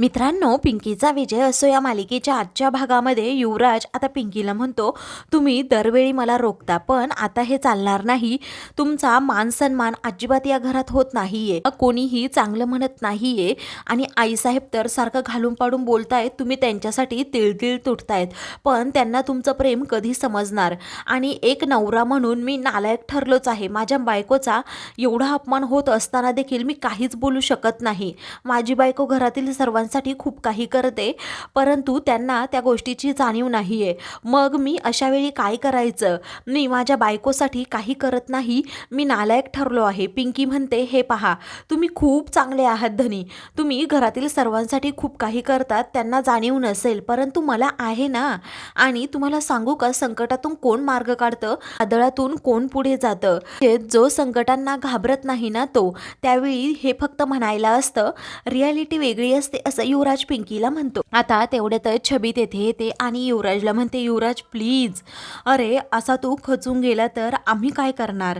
मित्रांनो पिंकीचा विजय असो या मालिकेच्या आजच्या भागामध्ये युवराज आता पिंकीला म्हणतो तुम्ही दरवेळी मला रोखता पण आता हे चालणार नाही. तुमचा मान सन्मान अजिबात या घरात होत नाहीये. कोणीही चांगलं म्हणत नाहीये. आणि आईसाहेब तर सारखं घालून पाडून बोलतायत तुम्ही त्यांच्यासाठी तिळतिळ तुटतायत. पण त्यांना तुमचं प्रेम कधी समजणार? आणि एक नवरा म्हणून मी नालायक ठरलोच आहे. माझ्या बायकोचा एवढा अपमान होत असताना देखील मी काहीच बोलू शकत नाही. माझी बायको घरातील मुलांसाठी खूप काही करते परंतु त्यांना त्या गोष्टीची जाणीव नाही आहे मग मी अशा वेळी काय करायचं? मी माझ्या बायकोसाठी काही करत नाही मी नालायक ठरलो आहे. पिंकी म्हणते हे पहा तुम्ही खूप चांगले आहात धनी. तुम्ही घरातील सर्वांसाठी खूप काही करतात त्यांना जाणीव नसेल परंतु मला आहे ना. आणि तुम्हाला सांगू का संकटातून कोण मार्ग काढतं? आदळातून कोण पुढे जातं? हे जो संकटांना घाबरत नाही ना तो. त्यावेळी हे फक्त म्हणायला असतं रियालिटी वेगळी असते असं युवराज पिंकीला म्हणतो. आता तेवढ्यातच छबी तेथे येते आणि युवराजला म्हणते युवराज प्लीज अरे असा तू खचून गेला तर आम्ही काय करणार?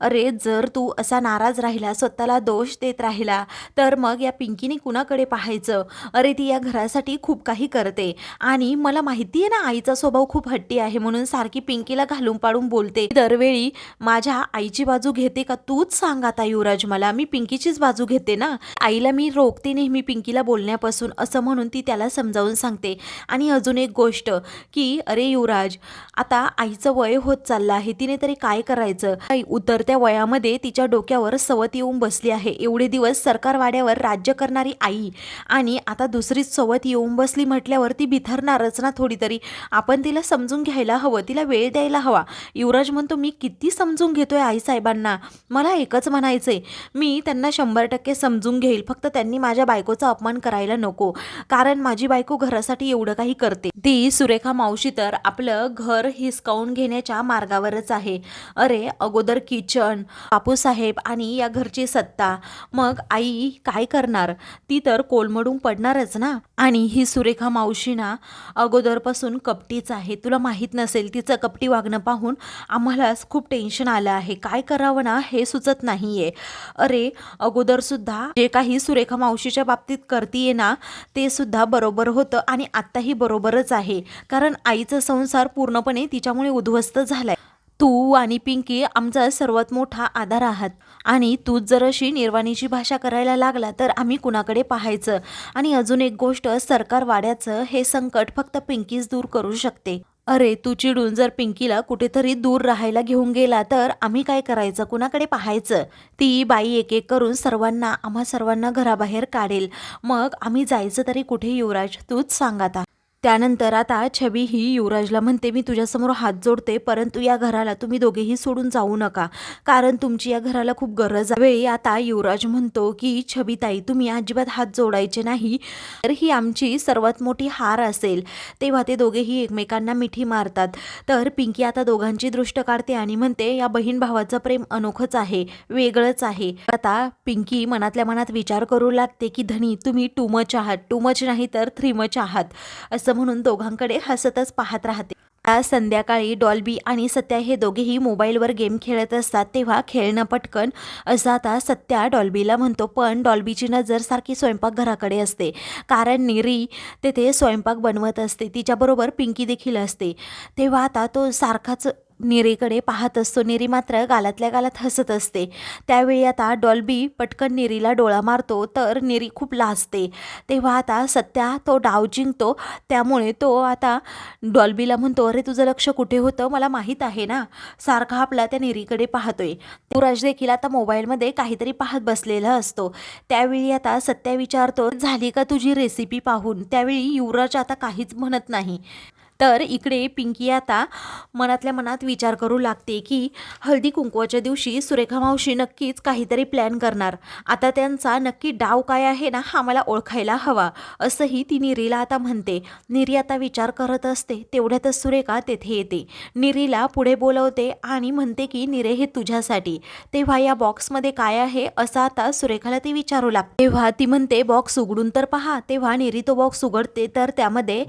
अरे जर तू असा नाराज राहिला स्वतःला दोष देत राहिला तर मग या पिंकीने कुणाकडे पाहायचं? अरे ती या घरासाठी खूप काही करते. आणि मला माहिती आहे ना आईचा स्वभाव खूप हट्टी आहे म्हणून सारखी पिंकीला घालून पाडून बोलते. दरवेळी माझ्या आईची बाजू घेते का तूच सांग आता युवराज मला. मी पिंकीचीच बाजू घेते ना. आईला मी रोखते नेहमी पिंकीला करण्यापासून असं म्हणून ती त्याला समजावून सांगते. आणि अजून एक गोष्ट की अरे युवराज आता आईचं वय होत चाललं आहे तिने तरी काय करायचं? आई उतरत्या वयामध्ये तिच्या डोक्यावर सवत येऊन बसली आहे. एवढे दिवस सरकार वाड्यावर राज्य करणारी आई आणि आता दुसरीच सवत येऊन बसली म्हटल्यावर ती बिथरणारच ना थोडी तरी आपण तिला समजून घ्यायला हवं तिला वेळ द्यायला हवा. युवराज म्हणतो मी किती समजून घेतोय आईसाहेबांना? मला एकच म्हणायचंय. मी त्यांना शंभर टक्के समजून घेईल. फक्त त्यांनी माझ्या बायकोचा अपमान करायला नको. कारण माझी बायको घरासाठी एवढं काही करते. ती सुरेखा मावशी तर आपलं घर हिसकावून घेण्याच्या मार्गावरच आहे. अरे अगोदर किचन बापूसाहेब आणि या घरची सत्ता. मग आई काय करणार? ती तर कोलमडून पडणारच ना? आणि ही सुरेखा मावशी ना अगोदरपासून कपटीच आहे. तुला माहीत नसेल तिचं कपटी वागणं पाहून आम्हालाच खूप टेन्शन आलं आहे. काय करावं ना हे सुचत नाहीये. अरे अगोदरसुद्धा जे काही सुरेखा मावशीच्या बाबतीत ना ते सुद्धा बरोबर होतं आणि आत्ताही बरोबरच आहे. कारण आईचा संसार पूर्णपणे तिच्यामुळे उद्ध्वस्त झालाय. तू आणि पिंकी आमचा सर्वात मोठा आधार आहात. आणि तूच जर अशी निर्वाणीची भाषा करायला लागला तर आम्ही कुणाकडे पाहायचं? आणि अजून एक गोष्ट सरकार वाड्याचं हे संकट फक्त पिंकीच दूर करू शकते. अरे तू चिडून जर पिंकीला कुठेतरी दूर राहायला घेऊन गेला तर आम्ही काय करायचं? कुणाकडे पाहायचं? ती बाई एक एक करून सर्वांना आम्हा सर्वांना घराबाहेर काढेल. मग आम्ही जायचं तरी कुठे युवराज? तूच सांग आता. त्यानंतर आता छबी ही युवराजला म्हणते मी तुझ्यासमोर हात जोडते परंतु या घराला तुम्ही दोघेही सोडून जाऊ नका. कारण तुमची या घराला खूप गरज आहे. आता युवराज म्हणतो की छबीताई तुम्ही अजिबात हात जोडायचे नाही तर ही आमची सर्वात मोठी हार असेल. तेव्हा ते दोघेही एकमेकांना मिठी मारतात. तर पिंकी आता दोघांची दृष्ट काढते आणि म्हणते या बहीण भावाचं प्रेम अनोखंच आहे वेगळंच आहे. आता पिंकी मनातल्या मनात विचार करू लागते की धनी तुम्ही टू मच आहात. टू मच नाही तर थ्री मच आहात. असं म्हणून दोघांकडे हसतच पाहत राहते. आज संध्याकाळी डॉल्बी आणि सत्या हे दोघेही मोबाईलवर गेम खेळत असतात तेव्हा खेळणं पटकन असं आता सत्या डॉल्बीला म्हणतो पण डॉल्बीची नजर सारखी स्वयंपाकघराकडे असते. कारण निरी तेथे स्वयंपाक बनवत असते. तिच्याबरोबर पिंकी देखील असते. तेव्हा आता तो सारखाच निरीकडे पाहत असतो. निरी मात्र गालातल्या गालात हसत असते. त्यावेळी आता डॉल्बी पटकन निरीला डोळा मारतो तर निरी खूप लाजते. तेव्हा आता सत्या तो डाव जिंकतो. त्यामुळे तो आता डॉल्बीला म्हणतो अरे तुझं लक्ष कुठे होतं? मला माहीत आहे ना. सारखा आपला त्या निरीकडे पाहतोय. युवराज देखील आता मोबाईलमध्ये काहीतरी पाहत बसलेला असतो. त्यावेळी आता सत्या विचारतो झाली का तुझी रेसिपी पाहून? त्यावेळी युवराज आता काहीच म्हणत नाही. तर इकडे पिंकी आता मनातल्या मनात विचार करू लागते की हळदी कुंकवाच्या दिवशी सुरेखा मावशी नक्कीच काहीतरी प्लॅन करणार. आता त्यांचा नक्की डाव काय आहे ना हा मला ओळखायला हवा असंही ती निरीला आता म्हणते. निरी आता विचार करत असते तेवढ्यातच सुरेखा तेथे येते. निरीला पुढे बोलवते आणि म्हणते की निरे हे तुझ्यासाठी. तेव्हा या बॉक्समध्ये काय आहे असं आता सुरेखाला ती विचारू लागते. तेव्हा ती म्हणते बॉक्स उघडून तर पहा. तेव्हा निरी तो बॉक्स उघडते तर त्यामध्ये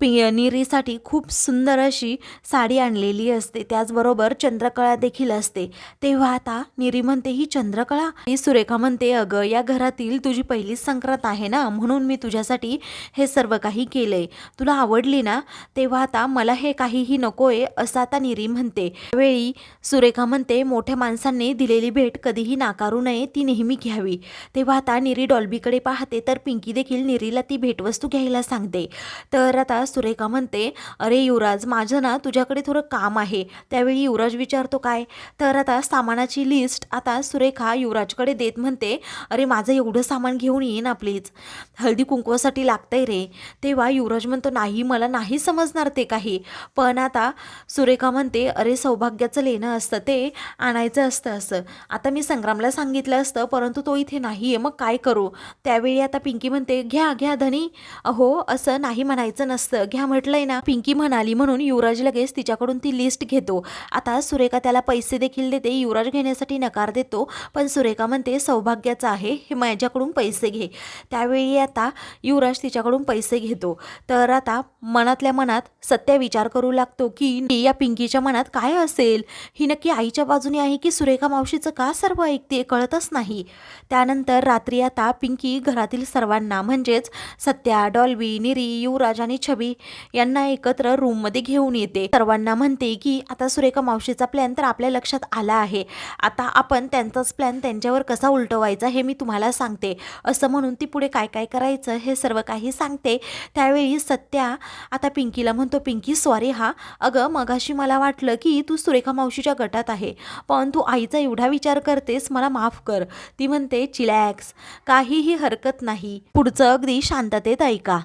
पि निरीसाठी खूप सुंदर अशी साडी आणलेली असते. त्याचबरोबर चंद्रकळा देखील असते. तेव्हा आता निरी म्हणते ही चंद्रकळा आणि सुरेखा म्हणते अगं या घरातील तुझी पहिलीच संक्रांत आहे ना? म्हणून मी तुझ्यासाठी हे सर्व काही केलंय. तुला आवडली ना? तेव्हा आता मला हे काहीही नकोय असं आता निरी म्हणते. वेळी सुरेखा म्हणते मोठ्या माणसांनी दिलेली भेट कधीही नाकारू नये ती नेहमी घ्यावी. तेव्हा आता निरी डॉल्बीकडे पाहते तर पिंकी देखील निरीला ती भेटवस्तू घ्यायला सांगते. तर आता सुरेखा म्हणते अरे युवराज माझं ना तुझ्याकडे थोडं काम आहे. त्यावेळी युवराज विचारतो काय? तर आता सामानाची लिस्ट आता सुरेखा युवराजकडे देत म्हणते अरे माझं एवढं सामान घेऊन ये ना प्लीज हळदी कुंकवासाठी लागतंय रे. तेव्हा युवराज म्हणतो नाही मला नाही समजणार ते काही. पण आता सुरेखा म्हणते अरे सौभाग्याचं लेणं असतं ते आणायचं असतं असं. आता मी संग्रामला सांगितलं असतं परंतु तो इथे नाही आहे मग काय करू? त्यावेळी आता पिंकी म्हणते घ्या घ्या धनी. अहो असं नाही म्हणायचं नसतं. घ्या म्हटलंय ना पिंकी म्हणाली म्हणून युवराज लगेच तिच्याकडून ती लिस्ट घेतो. आता सुरेखा त्याला पैसे देखील देते युवराज घेण्यासाठी नकार देतो पण सुरेखा म्हणते सौभाग्याचं आहे हे माझ्याकडून पैसे घे. त्यावेळी आता युवराज तिच्याकडून पैसे घेतो. तर आता मनातल्या मनात सत्या विचार करू लागतो की या पिंकीच्या मनात काय असेल? ही नक्की आईच्या बाजूने आहे की सुरेखा मावशीचं का सर्व ऐकते कळतच नाही. त्यानंतर रात्री आता पिंकी घरातील सर्वांना म्हणजेच सत्या डॉल्बी निरी युवराज आणि छबी यांना एकत्र रूममध्ये घेऊन येते. सर्वांना म्हणते की आता सुरेखा मावशीचा प्लॅन तर आपल्या लक्षात आला आहे. आता आपण त्यांचाच प्लॅन त्यांच्यावर कसा उलटवायचा हे मी तुम्हाला सांगते. असं म्हणून ती पुढे काय काय करायचं हे सर्व काही सांगते. त्यावेळी सत्या आता पिंकीला म्हणतो पिंकी सॉरी हा. अगं मगाशी मला वाटलं की तू सुरेखा मावशीच्या गटात आहे. पण तू आईचा एवढा विचार करतेस मला माफ कर. ती म्हणते चिलॅक्स काहीही हरकत नाही. पुढचं अगदी शांततेत ऐका.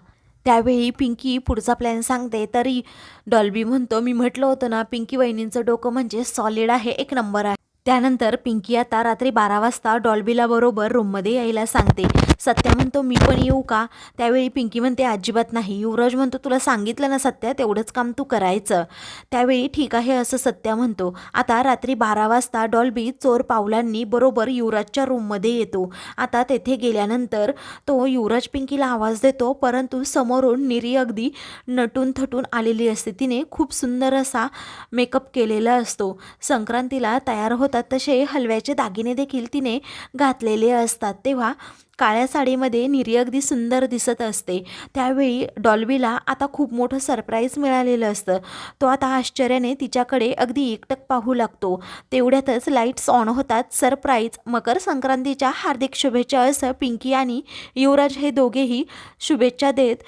त्यावेळी पिंकी पुढचा प्लॅन सांगते. तरी डॉल्बी म्हणतो मी म्हटलं होतं ना पिंकी वहिनींचं डोकं म्हणजे सॉलिड आहे एक नंबर आहे. त्यानंतर पिंकी आता रात्री बारा वाजता डॉल्बीला बरोबर रूममध्ये यायला सांगते. सत्या म्हणतो मी पण येऊ का? त्यावेळी पिंकी म्हणते अजिबात नाही. युवराज म्हणतो तुला सांगितलं ना सत्या तेवढंच काम तू करायचं. त्यावेळी ठीक आहे असं सत्या म्हणतो. आता रात्री बारा वाजता डॉल्बी चोर पावलांनी बरोबर युवराजच्या रूममध्ये येतो. आता तेथे गेल्यानंतर तो युवराज पिंकीला आवाज देतो परंतु समोरून निरी अगदी नटून थटून आलेली असते. तिने खूप सुंदर असा मेकअप केलेला असतो. संक्रांतीला तयार होतात तसे हलव्याचे दागिने देखील तिने घातलेले असतात. तेव्हा काळ्या साडीमध्ये निरी अगदी सुंदर दिसत असते. त्यावेळी डॉल्बीला आता खूप मोठं सरप्राईज मिळालेलं असतं. तो आता आश्चर्याने तिच्याकडे अगदी एकटक पाहू लागतो. तेवढ्यातच लाईट्स ऑन होतात. सरप्राईज मकर संक्रांतीच्या हार्दिक शुभेच्छा असं पिंकी आणि युवराज हे दोघेही शुभेच्छा देत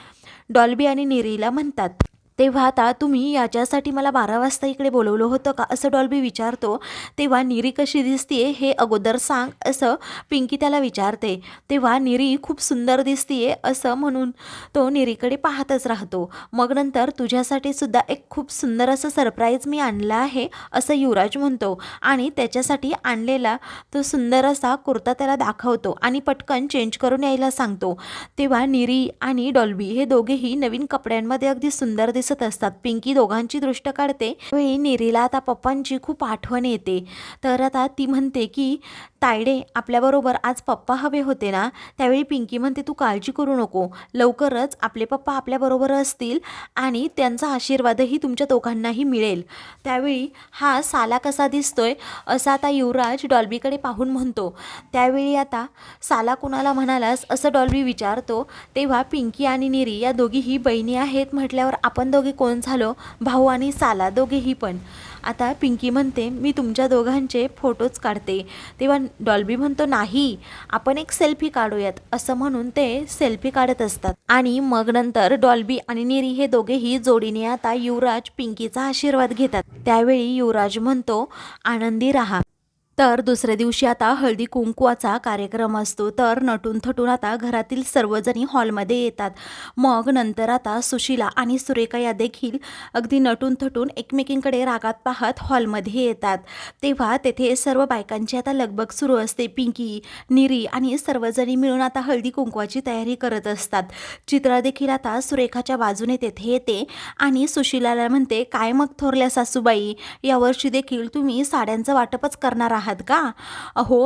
डॉल्बी आणि निरीला म्हणतात. तेव्हा आता तुम्ही याच्यासाठी मला बारा वाजता इकडे बोलवलं होतं का असं डॉल्बी विचारतो. तेव्हा निरी कशी दिसतीये हे अगोदर सांग असं पिंकी त्याला विचारते. तेव्हा निरी खूप सुंदर दिसतीये असं म्हणून तो निरीकडे पाहतच राहतो. मग नंतर तुझ्यासाठी सुद्धा एक खूप सुंदर असं सरप्राईज मी आणलं आहे असं युवराज म्हणतो. आणि त्याच्यासाठी आणलेला तो सुंदर असा कुर्ता त्याला दाखवतो आणि पटकन चेंज करून यायला सांगतो. तेव्हा निरी आणि डॉल्बी हे दोघेही नवीन कपड्यांमध्ये अगदी सुंदर दिसत असतात. पिंकी दोघांची दृष्ट काढते. वेळी निरीला आता पप्पांची खूप आठवण येते. तर आता ती म्हणते की तायडे आपल्याबरोबर आज पप्पा हवे होते ना? त्यावेळी पिंकी म्हणते तू काळजी करू नको. लवकरच आपले पप्पा आपल्याबरोबर असतील आणि त्यांचा आशीर्वादही तुमच्या दोघांनाही मिळेल. त्यावेळी हा साला कसा दिसतोय? असं आता युवराज डॉल्बीकडे पाहून म्हणतो. त्यावेळी आता साला कुणाला म्हणालास असं डॉल्बी विचारतो. तेव्हा पिंकी आणि निरी या दोघीही बहिणी आहेत म्हटल्यावर आपण दोघे कोण झालो? भाऊ आणि साला दोघेही पण. आता पिंकी म्हणते मी तुमच्या दोघांचे फोटोज काढते. तेव्हा डॉल्बी म्हणतो नाही आपण एक सेल्फी काढूयात. असं म्हणून ते सेल्फी काढत असतात. आणि मग नंतर डॉल्बी आणि निरी हे दोघेही जोडीने आता युवराज पिंकीचा आशीर्वाद घेतात. त्यावेळी युवराज म्हणतो आनंदी राहा. तर दुसऱ्या दिवशी आता हळदी कुंकवाचा कार्यक्रम असतो. तर नटून थटून आता घरातील सर्वजणी हॉलमध्ये येतात. मग नंतर आता सुशिला आणि सुरेखा या देखील अगदी नटून थटून एकमेकींकडे रागात पाहत हॉलमध्ये येतात. तेव्हा तेथे सर्व बायकांची आता लगबग सुरू असते. पिंकी निरी आणि सर्वजणी मिळून आता हळदी कुंकवाची तयारी करत असतात. चित्रा देखील आता सुरेखाच्या बाजूने तेथे येते आणि सुशिलाला म्हणते काय मग थोरल्या सासूबाई? यावर्षी देखील तुम्ही साड्यांचं वाटपच करणार आहात. आहात का? अहो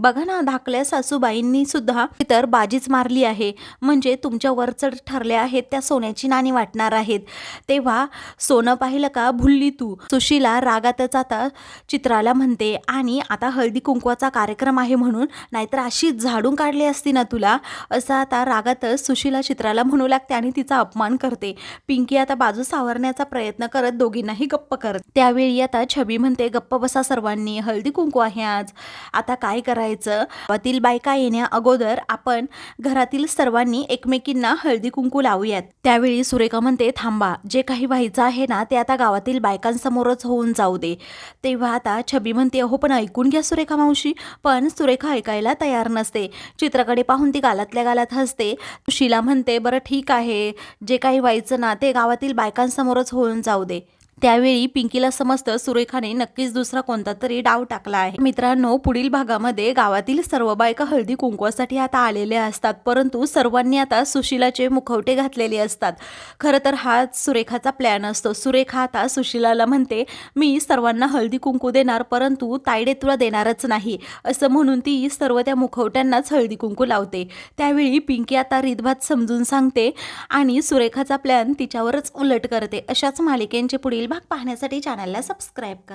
बघा ना धाकल्या सासूबाईंनी सुद्धा तर बाजीच मारली आहे. म्हणजे तुमच्या वरचढ ठरल्या आहेत त्या सोन्याची नाणी वाटणार आहेत. तेव्हा सोनं पाहिलं का भुलली तू? सुशीला रागातच आता चित्राला म्हणते आणि आता हळदी कुंकवाचा कार्यक्रम आहे म्हणून नाहीतर अशी झाडून काढली असती ना तुला? असं आता रागातच सुशीला चित्राला म्हणू लागते आणि तिचा अपमान करते. पिंकी आता बाजू सावरण्याचा प्रयत्न करत दोघींनाही गप्प करत. त्यावेळी आता छबी म्हणते गप्प बसा सर्वांनी हळदी कुंकू आहे आज. आता काय करायचं? करायचं. गावातील बायका येण्या अगोदर आपण घरातील सर्वांनी एकमेकींना हळदी कुंकू लावूयात. त्यावेळी सुरेखा म्हणते थांबा जे काही व्हायचं आहे ना ते आता गावातील बायकांसमोरच होऊन जाऊ दे. तेव्हा आता छबी म्हणते अहो पण ऐकून घ्या सुरेखा मावशी. पण सुरेखा ऐकायला तयार नसते. चित्राकडे पाहून ती गालातल्या गालात हसते. शिला म्हणते बरं ठीक आहे. जे काही व्हायचं ना ते गावातील बायकांसमोरच होऊन जाऊ दे. त्यावेळी पिंकीला समजतं सुरेखाने नक्कीच दुसरा कोणता तरी डाव टाकला आहे. मित्रांनो पुढील भागामध्ये गावातील सर्व बायका हळदी कुंकवासाठी आता आलेल्या असतात. परंतु सर्वांनी आता सुशिलाचे मुखवटे घातलेले असतात. खरं तर हा सुरेखाचा प्लॅन असतो. सुरेखा आता सुशिलाला म्हणते मी सर्वांना हळदी कुंकू देणार परंतु तायडे तुला देणारच नाही. असं म्हणून ती सर्व त्या मुखवट्यांनाच हळदी कुंकू लावते. त्यावेळी पिंकी आता रीतभात समजून सांगते आणि सुरेखाचा प्लॅन तिच्यावरच उलट करते. अशाच मालिकेंचे पुढील भाग पाहण्यासाठी चॅनलला सबस्क्राईब करा.